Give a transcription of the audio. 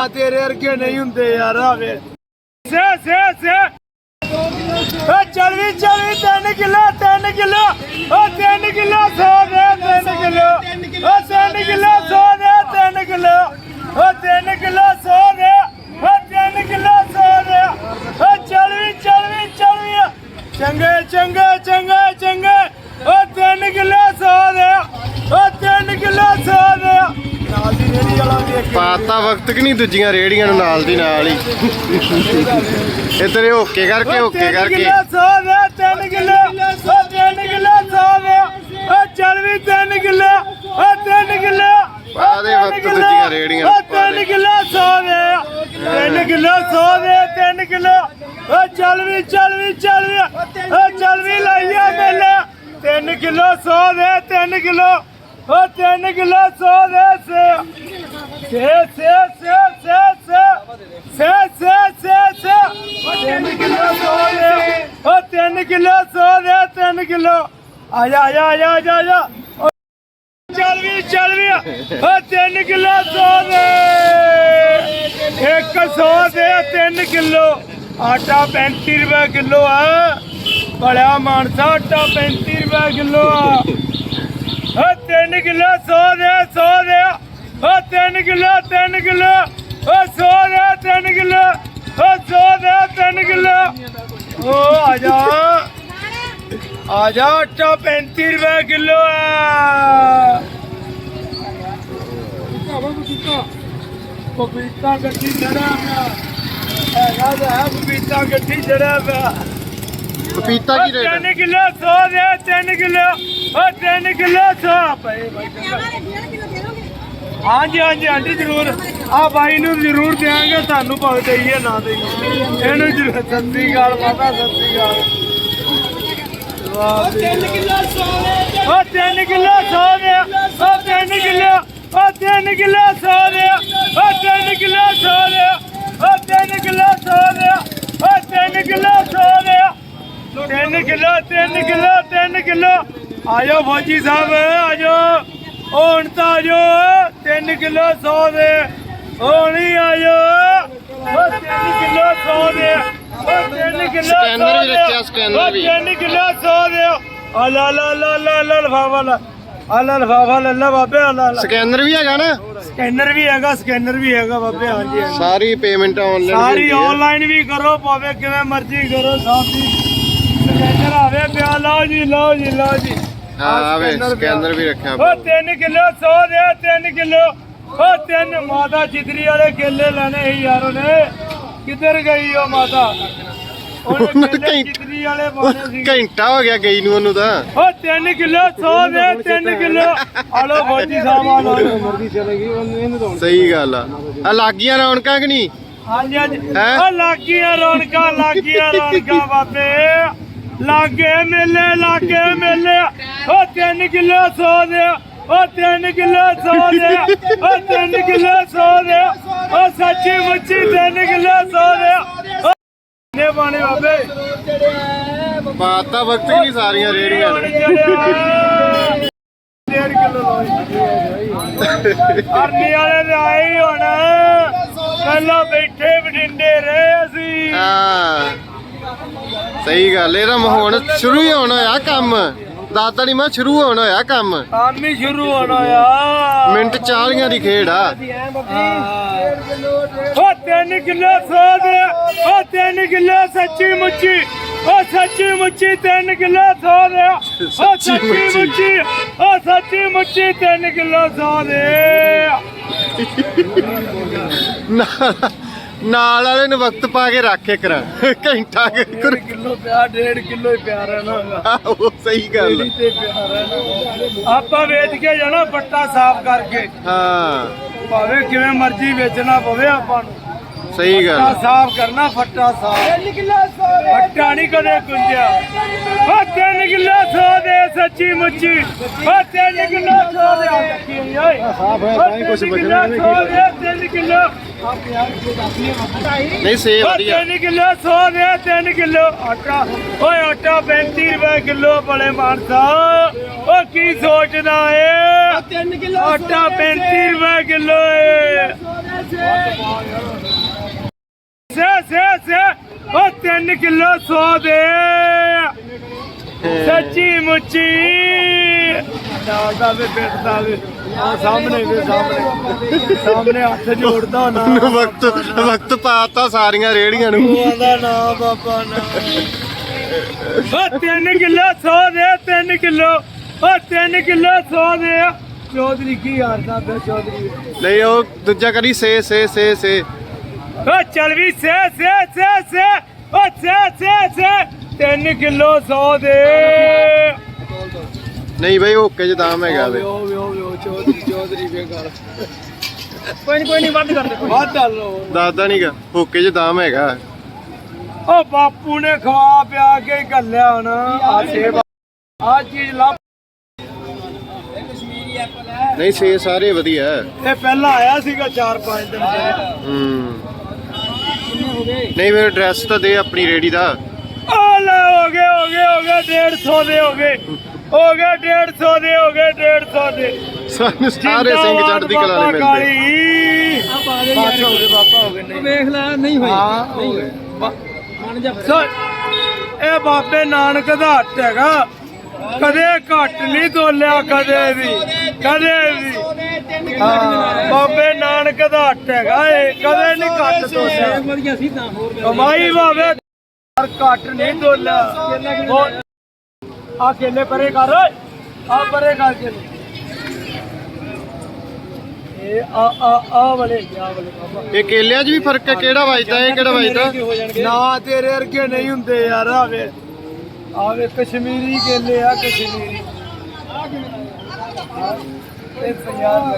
ਆ ਤੇਰੇ ਵਰਗੇ ਨਹੀਂ ਹੁੰਦੇ ਯਾਰ ਆਵੇ। ਸੇ ਸੇ ਸੇ। ਓ ਚੱਲ ਵੀ ਚੱਲ ਵੀ 3 ਕਿਲੋ 3 ਕਿਲੋ। ਓ 3 ਕਿਲੋ 100 ਦੇ 3 ਕਿਲੋ। ਓ 3 ਕਿਲੋ 100 ਦੇ 3 ਕਿਲੋ ਓ 3 ਕਿਲੋ 100 ਦੇ ਓ 3 ਕਿਲੋ 100 ਦੇ ਓ ਚੱਲ ਵੀ ਚੱਲ ਵੀ ਚੱਲ ਵੀ ਚੰਗੇ ਚੰਗੇ ਚੰਗੇ ਚੰਗੇ ਓ 3 ਕਿਲੋ 100 ਦੇ ਓ 3 ਕਿਲੋ 100 ਦੇ ਨਾਲ ਦੀ ਰੇੜੀ ਵਾਲਾ ਵੇਖ ਪਾਤਾ ਵਕਤ ਕਿ ਨਹੀਂ ਦੂਜੀਆਂ ਰੇੜੀਆਂ ਨੂੰ ਨਾਲ ਦੀ ਨਾਲ ਹੀ? ਇਹ ਤੇਰੇ ਓਕੇ ਕਰਕੇ ਓਕੇ ਕਰਕੇ। ਕਿਲੋ ਸੌ ਦੇ 3 ਕਿਲੋ ਉਹ 3 ਕਿਲੋ ਸੌ ਦੇ ਉਹ ਚੱਲ ਵੀ 3 ਕਿਲੋ ਉਹ 3 ਕਿਲੋ ਪਾ ਦੇ ਵਕਤ ਦੂਜੀਆਂ ਉਹ ਪਾ 3 ਦੇ। ਕਿਲੋ ਸੌ ਦੇ 3 ਕਿਲੋ ਸੌ ਦੇ 3 ਕਿਲੋ ਉਹ ਚੱਲ ਵੀ ਚੱਲ ਵੀ ਚੱਲ ਵੀ। ਉਹ ਚੱਲ ਵੀ ਲਾਈਆ ਮੇਲੇ 3 ਕਿਲੋ ਸੌ ਦੇ 3 ਕਿਲੋ ਉਹ 3 ਕਿਲੋ ਸੌ ਦੇ ਸੇ। ਸੇ ਸੇ ਸੇ ਸੇ ਸੇ ਸੇ ਸੇ ਸੇ ਸੇ ਤਿੰਨ ਕਿਲੋ ਸੌ। ਦੇ ਉਹ ਤਿੰਨ ਕਿਲੋ ਸੌ ਦੇ ਤਿੰਨ ਕਿਲੋ ਆ ਜਾ ਆ ਜਾ ਆ ਜਾ, ਆ ਜਾ ਆ ਜਾ ਚੱਲ ਵੀ ਚੱਲ ਵੀ। ਉਹ ਤਿੰਨ ਕਿਲੋ ਸੌ ਦੇ ਇੱਕ ਸੌ ਦੇ ਤਿੰਨ ਕਿਲੋ ਆਟਾ 35 ਰੁਪਏ ਕਿਲੋ ਆ। ਬੜਾ ਮਾਨਸਾ ਆਟਾ 35 ਰੁਪਏ ਕਿਲੋ ਆ। ਉਹ ਤਿੰਨ ਕਿਲੋ 100 ਦੇ 100 ਦੇ। ਉਹ ਤਿੰਨ ਕਿਲੋ ਤਿੰਨ ਕਿਲੋ। ਉਹ 100 ਦੇ ਤਿੰਨ ਕਿਲੋ। ਉਹ 100 ਦੇ ਤਿੰਨ ਕਿਲੋ। ਉਹ ਆ ਜਾ। ਆ ਜਾ ਆਟਾ 35 ਰੁਪਏ ਕਿਲੋ ਆ। ਪਪੀਤਾ ਗੱਡੀ ਜੜਾ ਪਿਆ। ਹੈਗਾ ਤਾਂ ਹੈ ਪਪੀਤਾ ਗੱਡੀ ਜੜਾ ਪਿਆ। ਪਪੀਤਾ ਕੀ ਰੇਟ ਤਿੰਨ ਕਿਲੋ 100 ਦੇ 3 ਕਿਲੋ। ਉਹ 3 ਕਿਲੋ 100 ਪਏ ਬਾਈ ਹਾਂਜੀ ਹਾਂਜੀ, ਆਂਟੀ ਜ਼ਰੂਰ। ਆ ਬਾਈ ਨੂੰ ਜ਼ਰੂਰ ਦਿਆਂਗੇ ਤੁਹਾਨੂੰ ਭਾਵੇਂ ਦਈਏ, ਨਾ ਦਈਏ। ਇਹਨੂੰ ਜ਼ਰੂਰ ਸੱਤੀ ਗਾਲ, ਮਾਤਾ ਸੱਤੀ ਗਾਲ। ਵਾਹ ਤਿੰਨ ਕਿਲੋ 100 ਦੇ ਉਹ 3 ਕਿਲੋ 100 ਦੇ ਉਹ 3 ਕਿਲੋ ਉਹ 3 ਕਿਲੋ 100 ਦੇ ਉਹ 3 ਕਿਲੋ 100 ਦੇ ਉਹ 3 ਕਿਲੋ 100 ਦੇ ਉਹ 3 ਕਿਲੋ 100 ਦੇ 3 ਕਿਲੋ 3 ਕਿਲੋ 3 ਕਿਲੋ। ਆਜੋ ਫੌਜੀ ਸਾਹਿਬ ਆਜੋ। ਹੁਣ ਤਾਂ ਆਜੋ। 3 ਕਿਲੋ 100 ਦੇ। ਹੁਣ ਆਜੋ। ਉਹ 3 ਕਿਲੋ 100 ਦੇ। ਉਹ 3 ਕਿਲੋ ਸਕੈਨਰ ਵੀ ਰੱਖਿਆ, ਸਕੈਨਰ ਵੀ। 3 ਕਿਲੋ 100 ਦੇ। ਆ ਲਾ ਲਾ ਲਾ ਲਾ ਲਾ ਲਫਾਫਾ ਲਾ। ਆ ਲਾ ਲਫਾਫਾ ਲੈ ਲਾ ਬਾਬੇ ਆ ਲਾ ਲਾ। ਸਕੈਨਰ ਵੀ ਹੈਗਾ ਨਾ? ਸਕੈਨਰ ਵੀ ਹੈਗਾ ਸਕੈਨਰ ਵੀ ਹੈਗਾ ਬਾਬੇ ਹਾਂਜੀ ਸਾਰੀ ਪੇਮੈਂਟ ਆਨਲਾਈਨ ਸਾਰੀ ਆਨਲਾਈਨ ਵੀ ਕਰੋ ਭਾਵੇਂ ਕਿਵੇਂ ਮਰਜ਼ੀ ਕਰੋ ਦੀ ਸਕੈਨਰ ਆਵੇ ਪਿਆ ਲਓ ਜੀ ਲਓ ਜੀ ਲਓ ਜੀ। ਹਾਂ ਆਹ ਆਵੇ ਸਕੈਨਰ ਪਿਆ। ਸਕੈਨਰ ਵੀ ਰੱਖਿਆ ਉਹ 3 ਕਿਲੋ 100 ਦੇ 3 ਕਿਲੋ। ਉਹ ਤਿੰਨ ਮਾਤਾ ਚਿਤਰੀ ਵਾਲੇ ਕੇਲੇ ਲੈਣੇ ਸੀ ਯਾਰ ਉਹਨੇ ਕਿੱਧਰ ਗਈ ਉਹ ਮਾਤਾ? ਉਹਨੇ ਉਹਨੂੰ ਕੇਲੇ ਘੈਂਟ- ਚਿਤਰੀ ਵਾਲੇ ਪਾਣੇ ਸੀ। ਘੰਟਾ ਹੋ ਗਿਆ ਗਈ ਨੂੰ ਉਹਨੂੰ ਤਾਂ। ਉਹ 3 ਕਿਲੋ 100 ਦੇ 3 ਕਿਲੋ। ਆ ਲੋ ਫੌਜੀ ਸਾਹਿਬ ਆ ਲੋ ਸਹੀ ਗੱਲ ਆ। ਆ ਲੱਗੀਆਂ ਰੌਣਕਾਂ ਕਿ ਨਹੀਂ? ਹਾਂਜੀ ਹਾਂਜੀ। ਹੈਂ? ਉਹ ਲਾਗੀਆਂ ਰੌਣਕਾਂ ਲਾਗੀਆਂ ਰੌਣਕਾਂ ਬਾਬੇ। ਲਾਗੇ ਮੇਲੇ ਲਾਗੇ ਮੇਲੇ। ਉਹ 3 ਕਿਲੋ 100 ਦੇ ਉਹ 3 ਕਿਲੋ 100 ਦੇ ਉਹ 3 ਕਿਲੋ 100 ਦੇ ਉਹ ਸੱਚੀ ਮੁੱਚੀ 3 ਕਿਲੋ 100 ਦੇ। ਉਹ ਨੇ ਬਾਣੇ ਬਾਬੇ? ਪਾਤਾ ਵਕਤ ਨਹੀਂ ਸਾਰੀਆਂ ਰੇੜੀਆਂ ਨੇ। ਡੇਢ ਕਿਲੋ ਲੋਈ ਅਰਨੀ ਵਾਲੇ ਦੇ ਆਏ ਹੁਣ। ਪਹਿਲਾਂ ਬੈਠੇ ਬਠਿੰਡੇ ਰਹੇ ਅਸੀਂ। ਹਾਂ। ਸਹੀ ਗੱਲ ਇਹਦਾ ਹੁਣ ਸ਼ੁਰੂ ਹੀ ਹੋਣਾ ਹੋਇਆ ਕੰਮ। ਦਾਦਾ ਨਹੀਂ ਮੈਂ ਸ਼ੁਰੂ ਹੋਣਾ ਹੋਇਆ ਕੰਮ। ਕੰਮ ਹੀ ਸ਼ੁਰੂ ਹੋਣਾ ਆ। ਮਿੰਟ 40 ਦੀ ਖੇਡ ਆ। ਉਹ ਤਿੰਨ ਕਿਲੋ ਸੌ ਦੇ ਉਹ ਤਿੰਨ ਕਿਲੋ ਸੱਚੀ ਮੁੱਚੀ। ਉਹ ਸੱਚੀ ਮੁੱਚੀ ਤਿੰਨ ਕਿਲੋ ਸੌ ਦੇ ਉਹ ਸੱਚੀ ਮੁੱਚੀ। ਉਹ ਸੱਚੀ ਮੁੱਚੀ ਤਿੰਨ ਕਿਲੋ ਸੌ ਦੇ ਨਾਲ- ਵਾਲੇ ਨੂੰ ਵਕਤ ਪਾ ਕੇ ਰੱਖ ਇੱਕ ਰ ਘੰਟਾ ਕਿਲੋ ਪਿਆ ਡੇਢ ਕਿਲੋ ਹੀ ਪਿਆ ਰਹਿਣਾ ਉਹ ਸਹੀ ਗੱਲ ਆ। ਡੇਢ ਤੇ ਪਿਆ ਰਹਿਣਾ। ਆਪਾਂ ਵੇਚ ਕੇ ਜਾਣਾ ਪੱਟਾ ਸਾਫ਼ ਕਰਕੇ। ਹਾਂ। ਭਾਵੇਂ ਕਿਵੇਂ ਮਰਜ਼ੀ ਵੇਚਣਾ ਪਵੇ ਆਪਾਂ ਨੂੰ। ਸਹੀ ਗੱਲ ਫੱਟਾ। ਸਾਫ਼ ਕਰਨਾ ਫੱਟਾ ਸਾਫ਼। ਫੱਟਾ ਨਹੀਂ ਕਦੇ ਕੁੰਜਿਆ ਉਹ ਤਿੰਨ ਕਿਲੋ ਸੌ ਦੇ ਸੱਚੀ ਮੁੱਚੀ। ਉਹ ਤਿੰਨ ਕਿਲੋ ਸੌ ਦੇ। ਆ ਚੱਕੀ ਹੋਈ ਓਏ ਸਾਫ਼ ਹੈ ਤਾਂ ਕੁਝ ਬਚਣਾ ਨਹੀਂ। ਤਿੰਨ ਕਿਲੋ। ਨਹੀਂ ਸੇ ਵਧੀਆ। ਕਿਲੋ ਸੌ ਦੇ ਤਿੰਨ ਕਿਲੋ ਆਟਾ। ਓਏ ਆਟਾ 35 ਰੁਪਏ ਕਿਲੋ ਬੜੇ ਮਾਨਸਾ। ਉਹ ਕੀ ਸੋਚਦਾ ਏ? 3 ਕਿਲੋ ਆਟਾ 35 ਰੁਪਏ ਕਿਲੋ ਏ। ਸੇ ਸੇ ਸੇ। ਉਹ 3 ਕਿਲੋ 100 ਦੇ ਸੱਚੀ ਮੁੱਚੀ। ਦਾਦਾ ਵੇ ਬੇਟਦਾ ਵੇ। ਆ ਸਾਹਮਣੇ ਵੇ ਸਾਹਮਣੇ। ਸਾਹਮਣੇ ਹੱਥ ਜੋੜਦਾ ਨਾ। ਵਕਤ ਵਕਤ ਪਾਤਾ ਸਾਰੀਆਂ ਰੇੜੀਆਂ ਨੂੰ। ਆਂਦਾ ਨਾ ਬਾਬਾ ਨਾ। ਉਹ 3 ਕਿਲੋ 100 ਦੇ 3 ਕਿਲੋ। ਉਹ 3 ਕਿਲੋ 100 ਦੇ। ਚੌਧਰੀ ਕੀ ਹਾਰਦਾ ਬੇ ਚੌਧਰੀ? ਨਹੀਂ ਉਹ ਦੂਜਾ ਕਰੀ ਸੇ ਸੇ ਸੇ ਸੇ। ਓ ਚੱਲ ਵੀ ਸੇ ਸੇ ਸੇ ਸੇ। ਓ ਸੇ ਸੇ ਸੇ। 3 ਕਿਲੋ 100 ਦੇ। ਨਹੀਂ ਬਈ ਓਕੇ ਚ ਦਾਮ ਹੈਗਾ ਵੇ ਓ ਵੇ ਓ ਵੇ ਓ ਚੌਧਰੀ ਚੌਧਰੀ ਵੇ ਗੱਲ ਕੋਈ ਨਹੀਂ ਕੋਈ ਨਹੀਂ ਵੱਧ ਕਰ ਦੇ ਵੱਧ ਲੋ ਦਾਦਾ ਨਹੀਂਗਾ ਓਕੇ ਚ ਦਾਮ ਹੈਗਾ ਓ ਬਾਪੂ ਨੇ ਖਵਾ ਪਿਆ ਕੇ ਹੀ ਘੱਲਿਆ ਹੁਣ ਆ ਸੇਬ ਆ ਚੀਜ਼ ਲੱਭ ਨਹੀਂ ਸੇ ਸਾਰੇ ਵਧੀਆ ਹੈ। ਇਹ ਪਹਿਲਾਂ ਆਇਆ ਸੀਗਾ 4-5 ਦਿਨ ਪਹਿਲਾਂ ਹੂੰ ਨਹੀਂ ਮੇਰੇ ਐਡਰੈਸ ਤਾਂ ਦੇ ਆਪਣੀ ਰੇੜੀ ਦਾ ਆ ਲੈ ਹੋ ਗਏ ਹੋ ਗਏ ਹੋ ਗਏ 150 ਦੇ ਹੋ ਗਏ ਹੋ ਗਏ 150 ਦੇ ਹੋ ਗਏ 150 ਦੇ। ਸਾਨੂੰ ਸਾਰੇ ਸਿੰਘ ਚੜ੍ਹਦੀ ਕਲਾ ਦੇ ਮਿਲਦੇ ਹੋ ਗਏ ਬਾਬਾ ਹੋ ਗਏ ਨਹੀਂ। ਵੇਖ ਲੈ ਨਹੀਂ ਹੋਈ ਹਾਂ ਹੋ ਗਏ। ਮਨ ਜਾ ਸੋ ਇਹ ਬਾਬੇ ਨਾਨਕ ਦਾ ਹੱਟ ਹੈਗਾ। ਕਦੇ ਘੱਟ ਨਹੀਂ ਤੋਲਿਆ ਕਦੇ ਵੀ। ਕਦੇ ਵੀ। ਹਾਂ ਬਾਬੇ ਨਾਨਕ ਦਾ ਹੱਟ ਹੈਗਾ। ਇਹ ਕਦੇ ਨਹੀਂ ਘੱਟ ਤੋਲਿਆ। ਵਧੀਆ ਸੀ ਤਾਂ ਹੋਰ ਕਮਾਈ ਪਰ ਘੱਟ ਨਹੀਂ ਤੋਲਿਆ। ਆ ਕੇਲੇ ਪਰੇ ਕਰ ਆ ਪਰੇ ਕਰ ਕੇਲੇ। ਇਹ ਆ ਆ ਆ ਵਾਲੇ ਆ ਵਾਲੇ ਬਾਬਾ। ਇਹ ਕੇਲਿਆਂ 'ਚ ਵੀ ਫ਼ਰਕ ਹੈ ਕਿਹੜਾ ਵੱਜਦਾ ਇਹ ਕਿਹੜਾ ਵੱਜਦਾ? ਨਾ ਤੇਰੇ ਵਰਗੇ ਨਹੀਂ ਹੁੰਦੇ ਯਾਰ ਆਵੇ। ਆਵੇ ਕਸ਼ਮੀਰੀ ਕੇਲੇ ਆ ਕਸ਼ਮੀਰੀ। ਇਹ ਪੰਜਾਬ